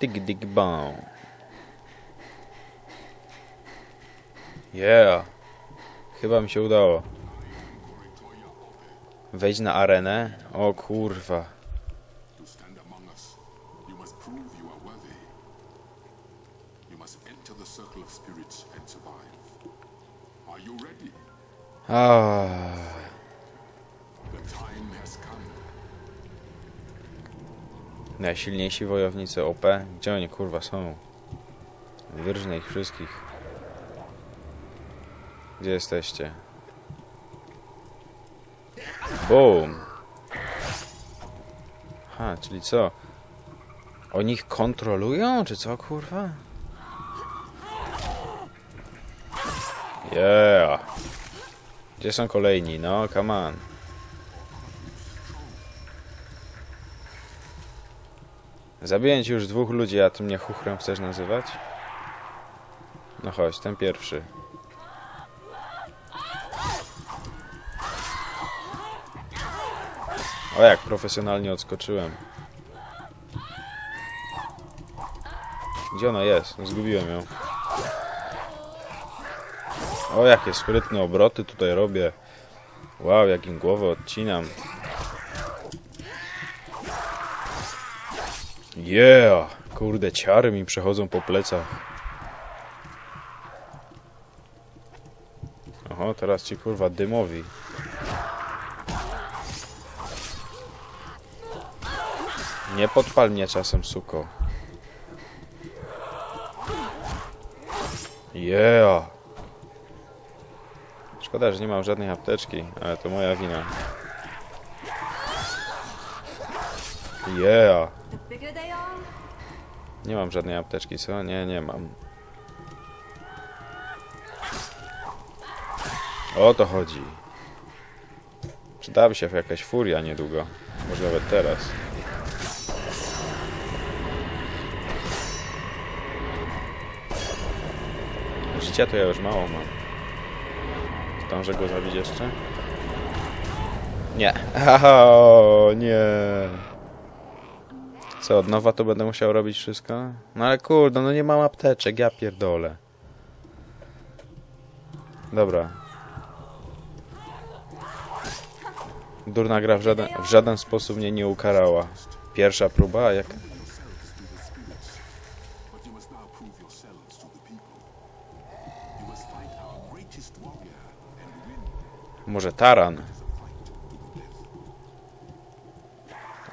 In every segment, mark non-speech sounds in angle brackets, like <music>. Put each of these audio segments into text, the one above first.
Dig dig bong. Yeah. Chyba mi się udało. Wejdź na arenę. O kurwa. To Najsilniejsi wojownicy OP. Gdzie oni kurwa są? Wyrżnę ich wszystkich. Gdzie jesteście? Boom! Ha, czyli co? Oni ich kontrolują, czy co kurwa? Yeah! Gdzie są kolejni? No, come on. Zabiję ci już dwóch ludzi, a ty mnie chuchrem chcesz nazywać? No chodź, ten pierwszy. O, jak profesjonalnie odskoczyłem. Gdzie ona jest? Zgubiłem ją. O, jakie sprytne obroty tutaj robię. Wow, jakim głowę odcinam. Yeah! Kurde, ciary mi przechodzą po plecach. Oho, teraz ci kurwa dymowi. Nie podpal mnie czasem, suko. Yeah! Szkoda, że nie mam żadnej apteczki, ale to moja wina. Yeah! Nie mam żadnej apteczki, co? Nie, nie mam. O to chodzi. Przydałaby się jakaś furia niedługo. Może nawet teraz. Życia to ja już mało mam. Zdążę go zabić jeszcze? Nie. <laughs> O, nie. Co, od nowa to będę musiał robić wszystko? No ale kurde, no nie mam apteczek, ja pierdolę. Dobra. Durna gra w żaden, w żaden sposób mnie nie ukarała. Pierwsza próba, jak... Może taran?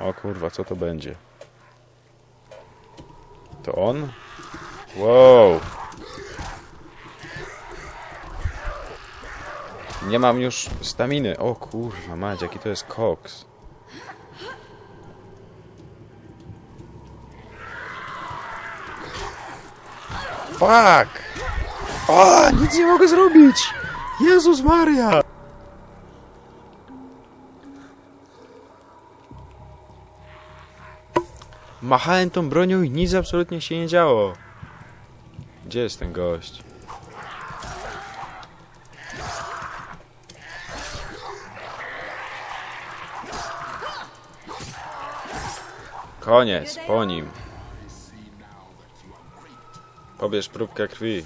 O kurwa, co to będzie? To on? Wow! Nie mam już staminy. O kurwa, mać, jaki to jest koks. Fuck! O, nic nie mogę zrobić! Jezus Maria! Machałem tą bronią i nic absolutnie się nie działo. Gdzie jest ten gość? Koniec, po nim. Pobierz próbkę krwi.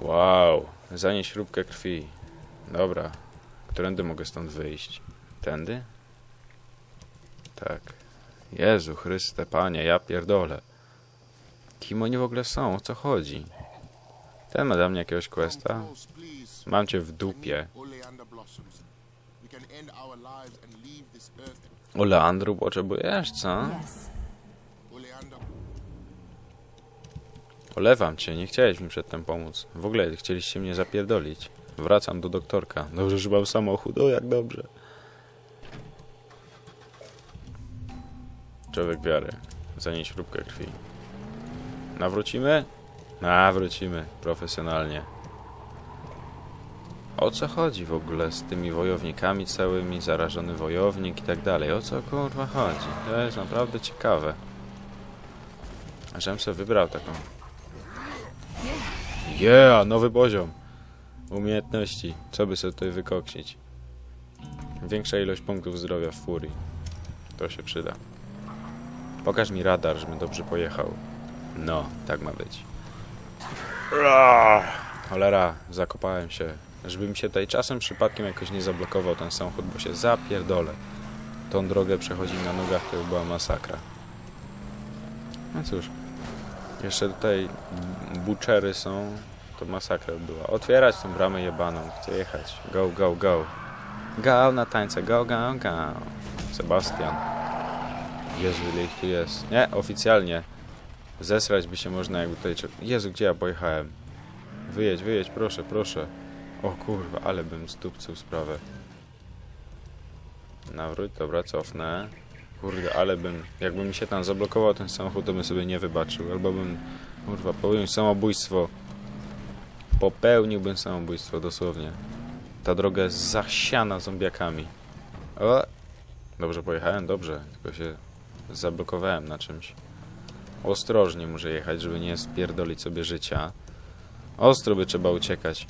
Wow, zanieś śrubkę krwi. Dobra, którędy mogę stąd wyjść? Tędy? Tak. Jezu Chryste, Panie, ja pierdolę. Kim oni w ogóle są? O co chodzi? Ten ma dla mnie jakiegoś questa? Mam cię w dupie. Oleandru potrzebujesz, co? Olewam cię, nie chciałeś mi przedtem pomóc. W ogóle chcieliście mnie zapierdolić. Wracam do doktorka. Dobrze, że mam samochód. O, jak dobrze. Człowiek wiary. Zanieś śrubkę krwi. Nawrócimy? Nawrócimy. Profesjonalnie. O co chodzi w ogóle z tymi wojownikami całymi? Zarażony wojownik i tak dalej. O co kurwa chodzi? To jest naprawdę ciekawe. Żem sobie wybrał taką Yeah, nowy poziom. Umiejętności. Co by sobie tutaj wykoksić? Większa ilość punktów zdrowia w furii. To się przyda. Pokaż mi radar, żebym dobrze pojechał. No, tak ma być. Ra! Cholera, zakopałem się. Żeby mi się tutaj czasem przypadkiem jakoś nie zablokował ten samochód, bo się zapierdolę. Tą drogę przechodzi na nogach, to by była masakra. No cóż. Jeszcze tutaj buczery są. To masakra by była. Otwierać tą bramę jebaną. Chcę jechać. Go, go, go. Go na tańce. Go, go, go. Sebastian. Jezu, ile ich tu jest. Nie, oficjalnie. Zesrać by się można jakby tutaj... Jezu, gdzie ja pojechałem? Wyjedź, wyjedź, proszę, proszę. O kurwa, ale bym zdupcył sprawę. Nawróć, dobra, cofnę. Kurde, ale bym... Jakby mi się tam zablokował ten samochód, to bym sobie nie wybaczył. Albo bym, kurwa, popełnił samobójstwo. Popełniłbym samobójstwo, dosłownie. Ta droga jest zasiana zombiakami. O! Dobrze pojechałem? Dobrze. Tylko się zablokowałem na czymś. Ostrożnie muszę jechać, żeby nie spierdolić sobie życia. Ostro by trzeba uciekać.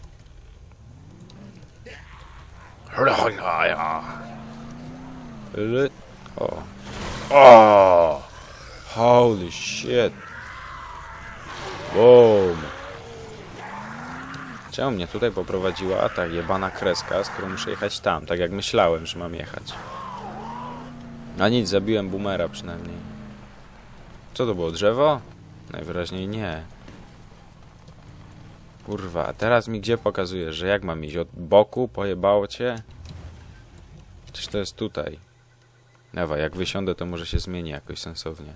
O. O! Holy shit. Boom. Czemu mnie tutaj poprowadziła ta jebana kreska, skoro muszę jechać tam, tak jak myślałem, że mam jechać. A nic, zabiłem boomera przynajmniej. Co to było, drzewo? Najwyraźniej nie. Kurwa, teraz mi gdzie pokazujesz, że jak mam iść? Od boku? Pojebało cię? Przecież to jest tutaj. Ewa, jak wysiądę, to może się zmieni jakoś sensownie.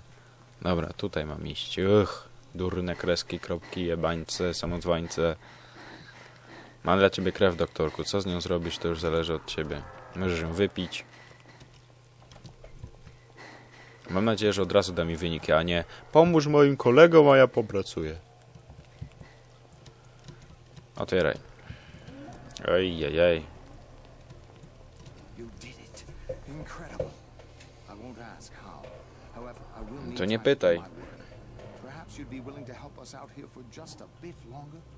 Dobra, tutaj mam iść. Uch, durne kreski, kropki, jebańce, samozwańce. Mam dla ciebie krew, doktorku. Co z nią zrobisz, to już zależy od ciebie. Możesz ją wypić. Mam nadzieję, że od razu da mi wyniki, a nie pomóż moim kolegom, a ja popracuję. Otwieraj. Oj, oj, oj. To nie pytaj.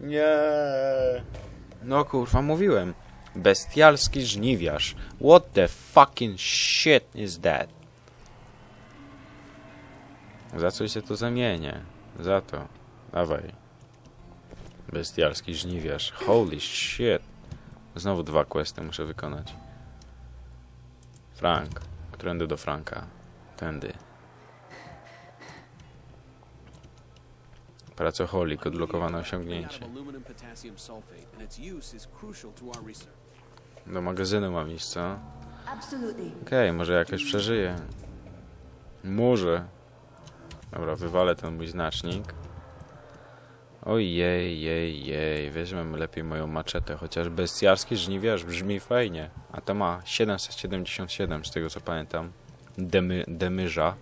Nie. No kurwa, mówiłem. Bestialski żniwiarz. What the fucking shit is that? Za coś się to zamienię. Za to. Dawaj. Bestialski żniwiarz. Holy shit. Znowu dwa questy muszę wykonać. Frank. Którędy do Franka? Tędy. Pracoholik. Odblokowane osiągnięcie. Do magazynu mam iść, co? Absolutely. Okej, może jakoś przeżyję. Może. Dobra, wywalę ten mój znacznik. Ojej, jej, jej. Weźmiemy lepiej moją maczetę, chociaż bestialski żniwiarz brzmi fajnie. A to ma 777 z tego co pamiętam. Demy, demyża.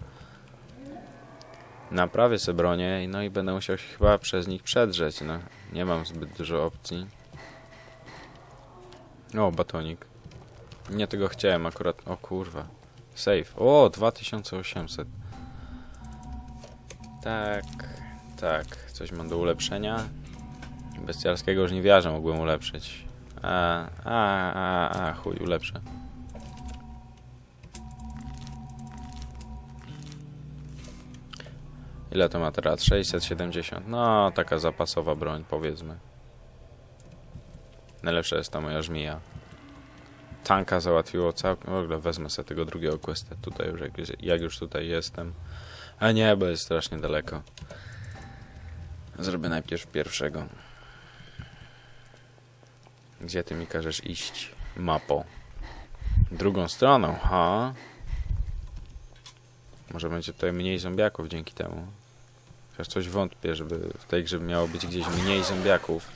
Naprawię sobie bronię, no i będę musiał się chyba przez nich przedrzeć. No, nie mam zbyt dużo opcji. O, batonik. Nie tego chciałem akurat. O kurwa. Save. O, 2800. Tak, tak. Coś mam do ulepszenia. Bestialskiego żniwiarza mogłem ulepszyć. A, a, a, a, chuj, ulepszę. Ile to ma teraz? 670. No, taka zapasowa broń, powiedzmy. Najlepsza jest ta moja żmija tanka załatwiło całkiem. W ogóle wezmę sobie tego drugiego questa tutaj już, jak, jak już tutaj jestem. A nie, bo jest strasznie daleko. Zrobię najpierw pierwszego. Gdzie ty mi każesz iść? Mapo. Drugą stroną, ha? Może będzie tutaj mniej zombiaków dzięki temu. Chociaż coś wątpię, żeby w tej grze miało być gdzieś mniej zombiaków.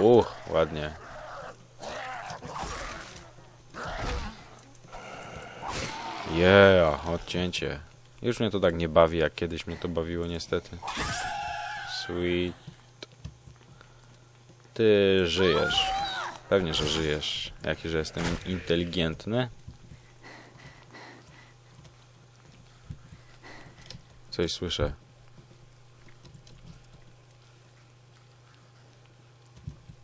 Uch, ładnie. Yeah, odcięcie. Już mnie to tak nie bawi, jak kiedyś mnie to bawiło, niestety. Sweet. Ty żyjesz. Pewnie, że żyjesz. Jaki, że jestem inteligentny. Coś słyszę.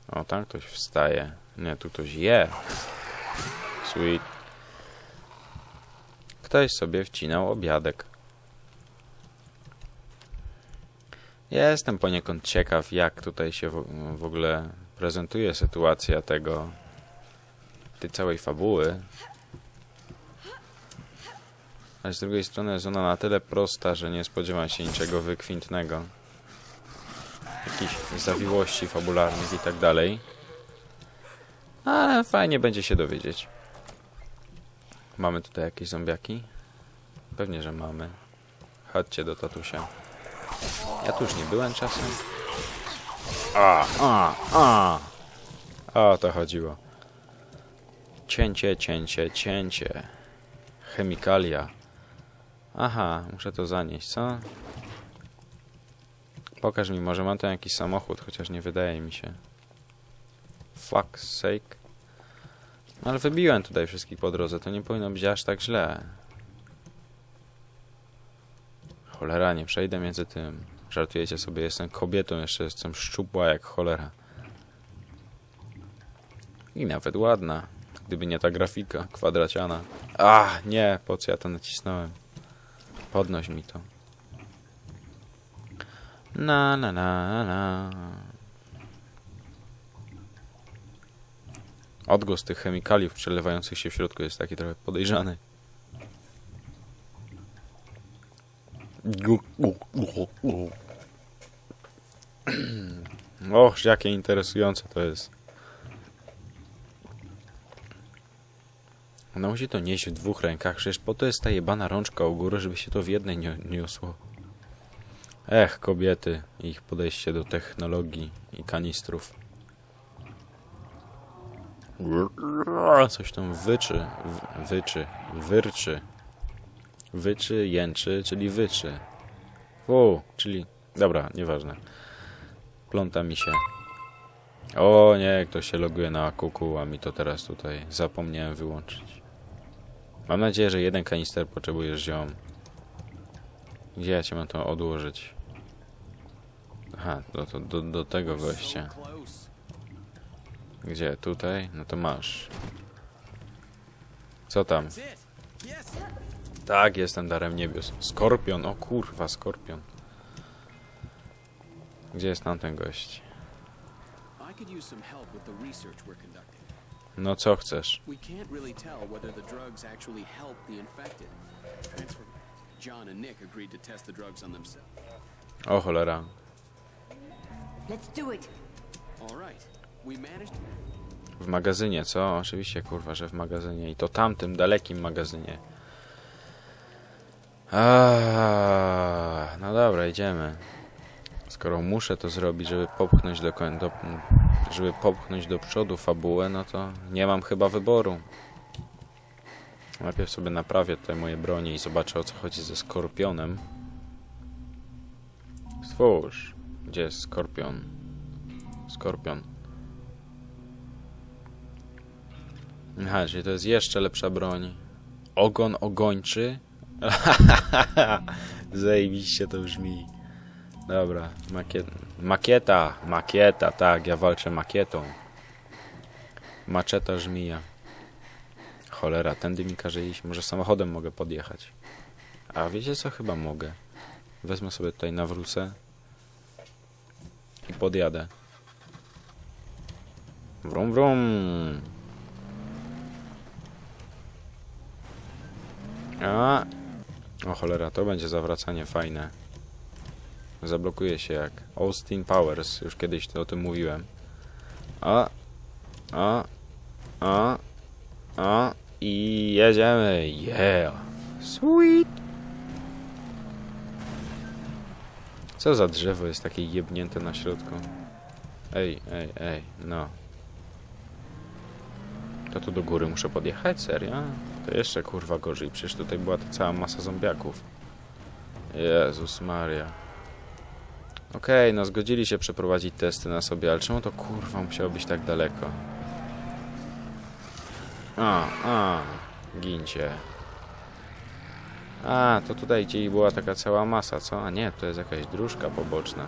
O, tam ktoś wstaje. Nie, tu ktoś je. Sweet. Ktoś sobie wcinał obiadek. Jestem poniekąd ciekaw, jak tutaj się w, ogóle prezentuje sytuacja tego, tej całej fabuły. Ale z drugiej strony jest ona na tyle prosta, że nie spodziewam się niczego wykwintnego. Jakichś zawiłości fabularnych i tak dalej. Ale fajnie będzie się dowiedzieć. Mamy tutaj jakieś zombiaki? Pewnie, że mamy. Chodźcie do tatusia. Ja tu już nie byłem czasem. A, a, a. O to chodziło. Cięcie, cięcie, cięcie. Chemikalia. Aha, muszę to zanieść, co? Pokaż mi, może mam tam jakiś samochód, chociaż nie wydaje mi się. Fuck's sake. No ale wybiłem tutaj wszystkich po drodze, to nie powinno być aż tak źle. Cholera, nie przejdę między tym. Żartujecie sobie, jestem kobietą, jeszcze jestem szczupła jak cholera. I nawet ładna. Gdyby nie ta grafika kwadraciana. A, nie, po co ja to nacisnąłem? Podnoś mi to. Na, na, na, na. Odgłos tych chemikaliów przelewających się w środku jest taki trochę podejrzany. Och, jakie interesujące to jest. Ona musi to nieść w dwóch rękach, przecież po to jest ta jebana rączka u góry, żeby się to w jednej nie niosło. Ech, kobiety, ich podejście do technologii i kanistrów. Coś tam wyczy, wyczy, wyrczy. Wyczy, jęczy, czyli wyczy. U, czyli... Dobra, nieważne. Pląta mi się. O nie, ktoś się loguje na kuku, a mi to teraz tutaj zapomniałem wyłączyć. Mam nadzieję, że jeden kanister potrzebujesz ziom. Gdzie ja cię mam to odłożyć? Aha, do, do, do, do tego gościa. Gdzie? Tutaj? No to masz. Co tam? Tak, jestem darem niebios. Skorpion, o kurwa, skorpion. Gdzie jest tamten gość? I. No co chcesz? We can't really tell whether the drugs actually help the infected. Transfer. John and Nick agreed to test the drugs on themselves. O cholera. Let's do it. All right. We managed. W magazynie, co? Oczywiście, kurwa, że w magazynie. I to tamtym, dalekim magazynie. Aaaa, no dobra, idziemy. Skoro muszę to zrobić, żeby popchnąć do, do, żeby popchnąć do przodu fabułę, no to nie mam chyba wyboru. Najpierw sobie naprawię tutaj moje bronie i zobaczę o co chodzi ze skorpionem. Stwórz. Gdzie jest skorpion? Skorpion. Aha, czyli to jest jeszcze lepsza broń. Ogon ogończy? <laughs> Zajebiście to brzmi. Dobra, makiet... makieta, makieta, tak, ja walczę makietą. Maczeta żmija. Cholera, tędy mi każe iść, może samochodem mogę podjechać. A wiecie co, chyba mogę. Wezmę sobie tutaj, nawrócę. I podjadę. Wrum, wrum. A. O cholera, to będzie zawracanie fajne. Zablokuje się jak Austin Powers, już kiedyś o tym mówiłem. A. A. A. A. I jedziemy. Yeah. Sweet. Co za drzewo jest takie jebnięte na środku? Ej, ej, ej, no. To tu do góry muszę podjechać? Serio? To jeszcze kurwa gorzej, przecież tutaj była ta cała masa zombiaków. Jezus Maria. Okej, no zgodzili się przeprowadzić testy na sobie, ale czemu to kurwa musiało być tak daleko? A, a, gincie. A, to tutaj gdzie była taka cała masa, co? A nie, to jest jakaś dróżka poboczna.